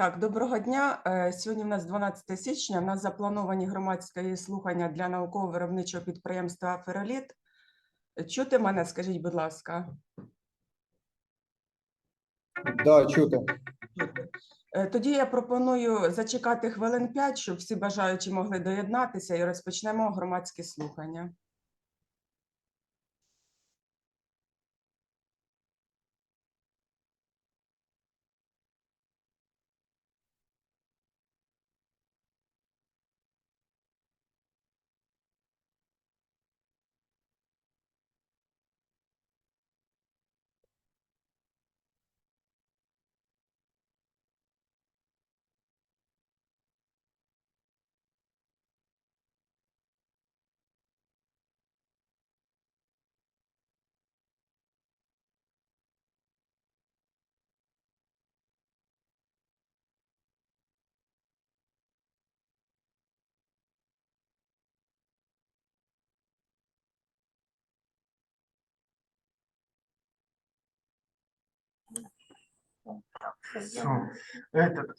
Так, доброго дня. Е, Сьогодні в нас 12 січня. У нас заплановані громадські слухання для науково-виробничого підприємства Фероліт. Чути мене, скажіть, будь ласка. Да, чути. Чути. Е, Тоді я пропоную зачекати хвилин 5, щоб всі бажаючі могли доєднатися і розпочнемо громадські слухання. Всё. Этот,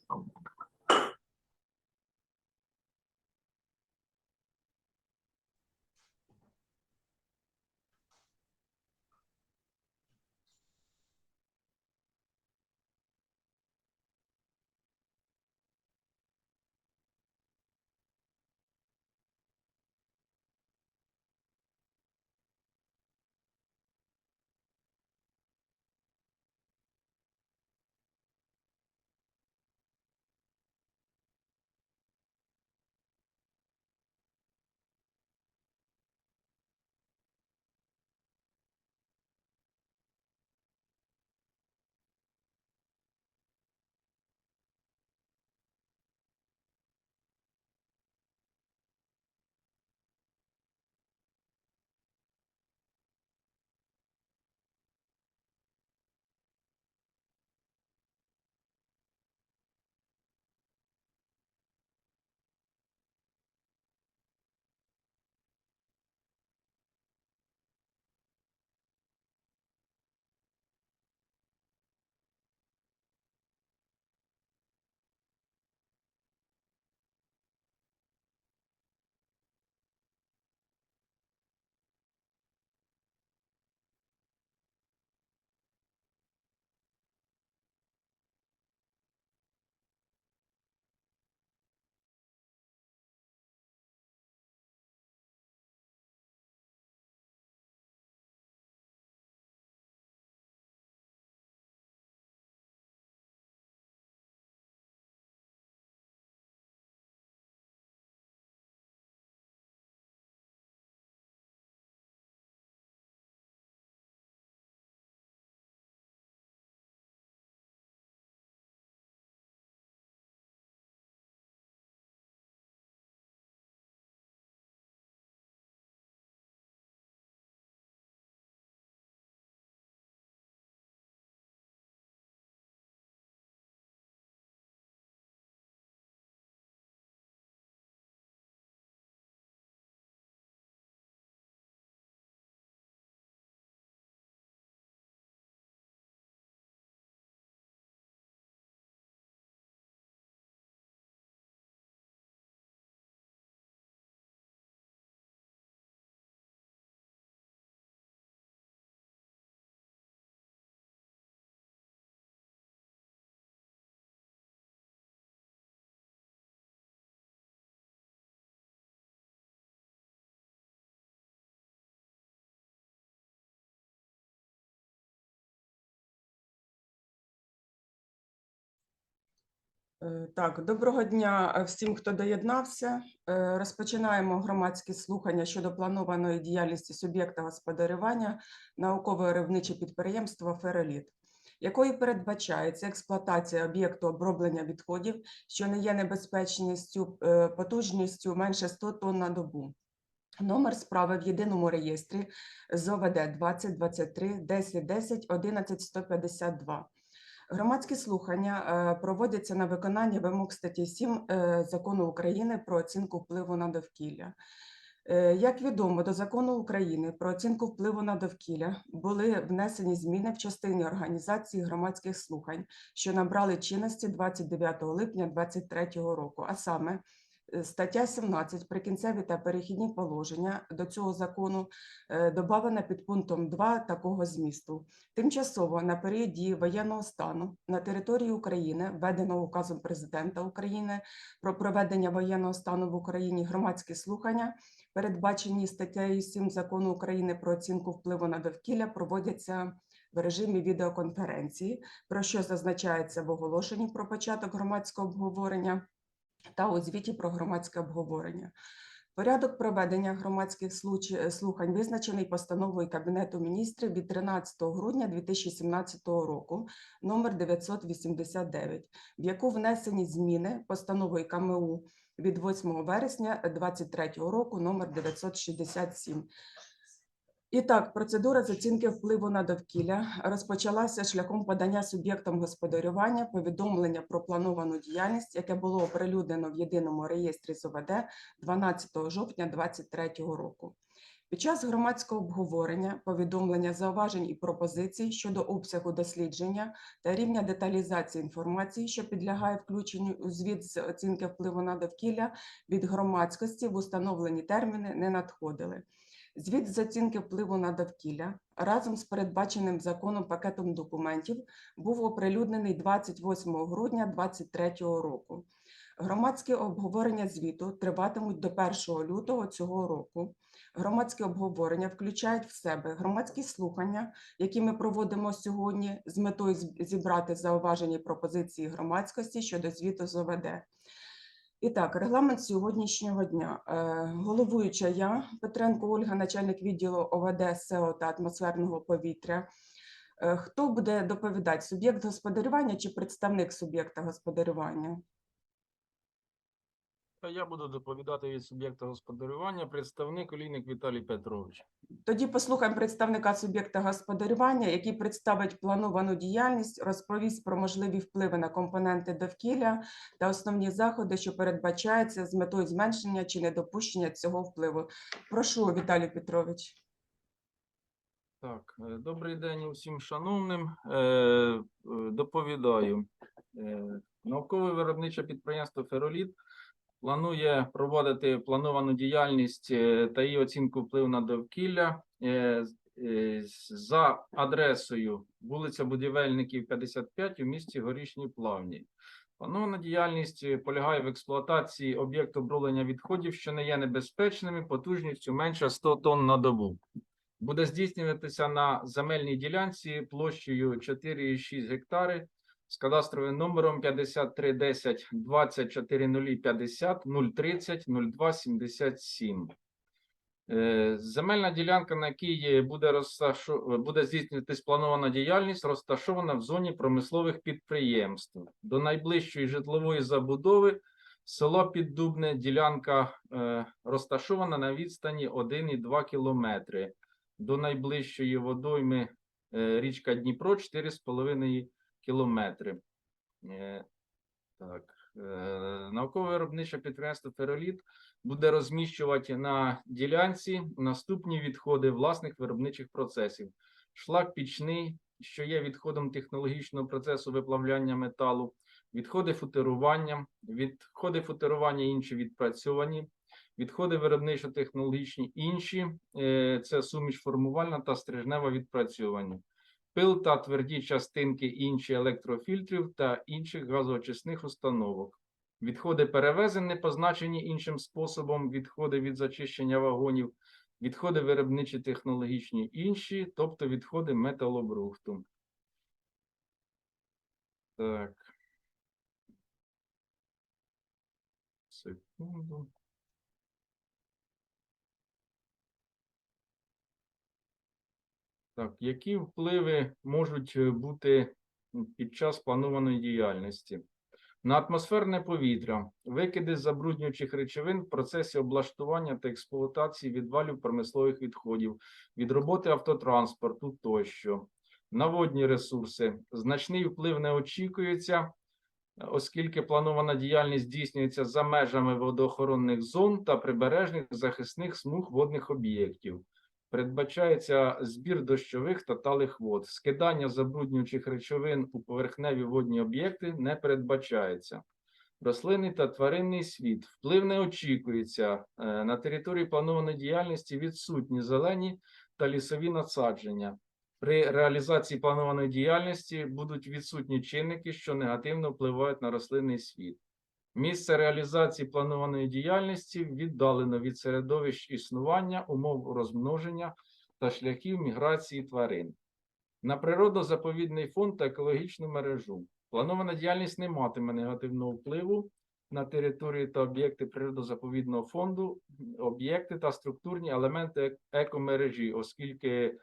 Так, доброго дня е, всім, хто доєднався. Е, Розпочинаємо громадські слухання щодо планованої діяльності суб'єкта господарювання науково-виробниче підприємство Фереліт, якою передбачається експлуатація об'єкту оброблення відходів, що не є небезпечністю е, потужністю менше 100 тонн на добу. Номер справи в єдиному реєстрі ЗОВД 2023 10 10 11 152. Громадські слухання е, проводяться на виконання вимог статті 7 е, Закону України про оцінку впливу на довкілля. Е, Як відомо, до закону України про оцінку впливу на довкілля були внесені зміни в частині організації громадських слухань, що набрали чинності 29 липня 2023 року, а саме стаття 17 прикінцеві та перехідні положення до цього закону е, додавана під пунктом 2 такого змісту. Тимчасово на період дії воєнного стану на території України, введеного указом президента України про проведення воєнного стану в Україні громадські слухання передбачені статтею 7 закону України про оцінку впливу на довкілля, проводяться в режимі відеоконференції, про що зазначається в оголошенні про початок громадського обговорення та у звіті про громадське обговорення. Порядок проведення громадських слухань визначений постановою Кабінету міністрів від 13 грудня 2017 року, номер 989, в яку внесені зміни постановою КМУ від 8 вересня 2023 року, номер 967. І так, процедура з оцінки впливу на довкілля розпочалася шляхом подання суб'єктам господарювання повідомлення про плановану діяльність, яке було оприлюднено в єдиному реєстрі з ОВД 12 жовтня 2023 року. Під час громадського обговорення, повідомлення зауважень і пропозицій щодо обсягу дослідження та рівня деталізації інформації, що підлягає включенню у звіт з оцінки впливу на довкілля від громадськості в установлені терміни не надходили. Звіт з оцінки впливу на довкілля разом з передбаченим законом пакетом документів був оприлюднений 28 грудня 2023 року. Громадські обговорення звіту триватимуть до 1 лютого цього року. Громадські обговорення включають в себе громадські слухання, які ми проводимо сьогодні з метою зібрати зауваження пропозиції громадськості щодо звіту з ОВД. І так, регламент сьогоднішнього дня. Е, Головуюча я, Петренко Ольга, начальник відділу ОВД, СЕО та атмосферного повітря. Е, Хто буде доповідати? Суб'єкт господарювання чи представник суб'єкта господарювання? Я буду доповідати від суб'єкта господарювання, представник Олійник Віталій Петрович. Тоді послухаємо представника суб'єкта господарювання, який представить плановану діяльність, розповість про можливі впливи на компоненти довкілля та основні заходи, що передбачаються з метою зменшення чи недопущення цього впливу. Прошу, Віталій Петрович. Так, е, добрий день усім шановним. Е, е, Доповідаю. Наукове виробниче підприємство Фероліт планує проводити плановану діяльність е, та її оцінку впливу на довкілля е, е, за адресою вулиця Будівельників, 55 у місті Горішні Плавні. Планована діяльність полягає в експлуатації об'єкту оброблення відходів, що не є небезпечними, потужністю менше 100 тонн на добу буде здійснюватися на земельній ділянці площею 4,6 гектари з кадастровим номером 5310 24050 030 0277. Е, Земельна ділянка, на якій буде, розташо... буде здійснюватись планована діяльність, розташована в зоні промислових підприємств. До найближчої житлової забудови село Піддубне ділянка е, розташована на відстані 1,2 кілометри до найближчої водойми е, річка Дніпро 4,5 кілометри. Е, Так, е, наукове виробниче підприємство Фероліт буде розміщувати на ділянці наступні відходи власних виробничих процесів. Шлак пічний, що є відходом технологічного процесу виплавляння металу, відходи футерування, відходи футерування інші відпрацьовані, відходи виробничо-технологічні інші, е, це суміш формувальна та стрижнева відпрацьовані, пил та тверді частинки інші електрофільтрів та інших газоочисних установок. Відходи перевезені, позначені іншим способом, відходи від зачищення вагонів, відходи виробничі технологічні інші, тобто відходи металобрухту. Так. Секунду. Так, які впливи можуть е, бути під час планованої діяльності? На атмосферне повітря, викиди забруднюючих речовин в процесі облаштування та експлуатації відвалів промислових відходів, від роботи автотранспорту тощо. На водні ресурси значний вплив не очікується оскільки планована діяльність здійснюється за межами водоохоронних зон та прибережних захисних смуг водних об'єктів. Передбачається збір дощових та талих вод. Скидання забруднюючих речовин у поверхневі водні об'єкти не передбачається. Рослинний та тваринний світ. Вплив не очікується. Е, На території планованої діяльності відсутні зелені та лісові насадження. При реалізації планованої діяльності будуть відсутні чинники, що негативно впливають на рослинний світ. Місце реалізації планованої діяльності віддалено від середовищ існування, умов розмноження та шляхів міграції тварин. На природозаповідний фонд та екологічну мережу. Планована діяльність не матиме негативного впливу на території та об'єкти природозаповідного фонду, об'єкти та структурні елементи екомережі, оскільки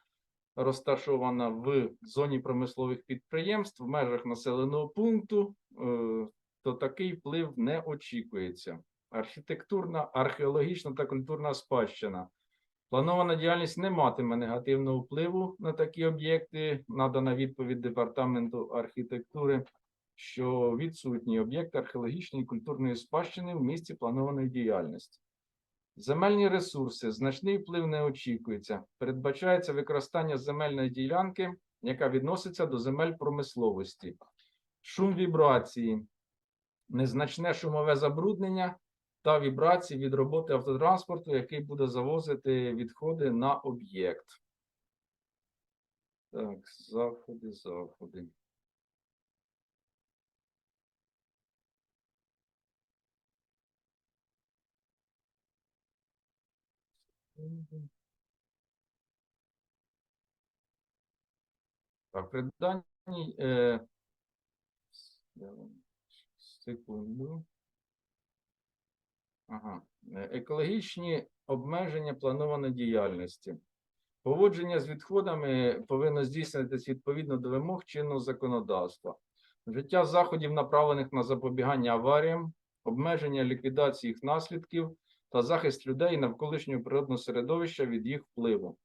розташована в зоні промислових підприємств в межах населеного пункту, е, то такий вплив не очікується. Архітектурна, археологічна та культурна спадщина. Планована діяльність не матиме негативного впливу на такі об'єкти. Надана відповідь департаменту архітектури, що відсутній об'єкт археологічної і культурної спадщини в місці планованої діяльності. Земельні ресурси значний вплив не очікується. Передбачається використання земельної ділянки, яка відноситься до земель промисловості. Шум вібрації, незначне шумове забруднення та вібрації від роботи автотранспорту, який буде завозити відходи на об'єкт. Так, заходи, заходи. Так, при даній, е, секунду. Ага. Е, Екологічні обмеження планованої діяльності. Поводження з відходами повинно здійснюватися відповідно до вимог чинного законодавства. Вжиття заходів, направлених на запобігання аваріям, обмеження ліквідації їх наслідків та захист людей навколишнього природного середовища від їх впливу.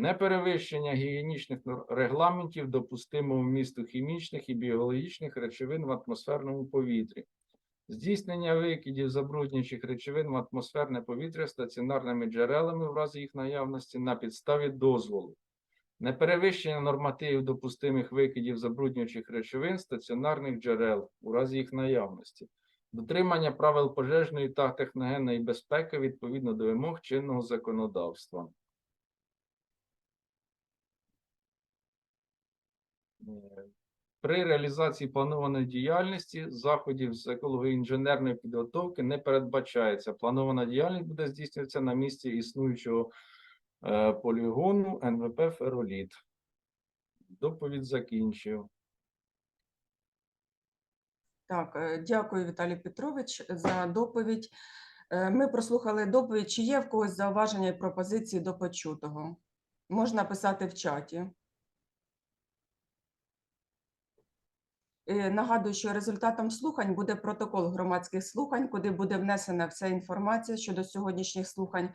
Неперевищення гігієнічних регламентів допустимого вмісту хімічних і біологічних речовин в атмосферному повітрі. Здійснення викидів забруднюючих речовин в атмосферне повітря стаціонарними джерелами в разі їх наявності на підставі дозволу. Неперевищення нормативів допустимих викидів забруднюючих речовин стаціонарних джерел у разі їх наявності. Дотримання правил пожежної та техногенної безпеки відповідно до вимог чинного законодавства. При реалізації планованої діяльності заходів з еколого-інженерної підготовки не передбачається. Планована діяльність буде здійснюватися на місці існуючого е, полігону НВП Фероліт. Доповідь закінчив. Так, е, дякую, Віталій Петрович, за доповідь. Е, Ми прослухали доповідь. Чи є в когось зауваження і пропозиції до почутого? Можна писати в чаті. Нагадую, що результатом слухань буде протокол громадських слухань, куди буде внесена вся інформація щодо сьогоднішніх слухань.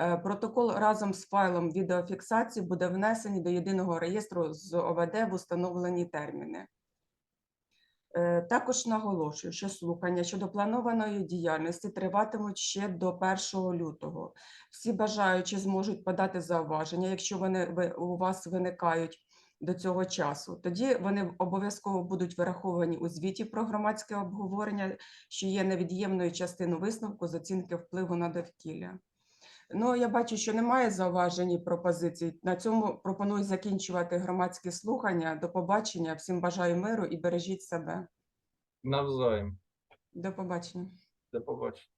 Е, Протокол разом з файлом відеофіксації буде внесений до єдиного реєстру з ОВД в установлені терміни. Е, Також наголошую, що слухання щодо планованої діяльності триватимуть ще до 1 лютого. Всі бажаючі зможуть подати зауваження, якщо вони у вас виникають до цього часу. Тоді вони обов'язково будуть враховані у звіті про громадське обговорення, що є невід'ємною частиною висновку з оцінки впливу на довкілля. Ну, я бачу, що немає зауважень і пропозицій. На цьому пропоную закінчувати громадські слухання. До побачення. Всім бажаю миру і бережіть себе. Навзаєм. До побачення. До побачення.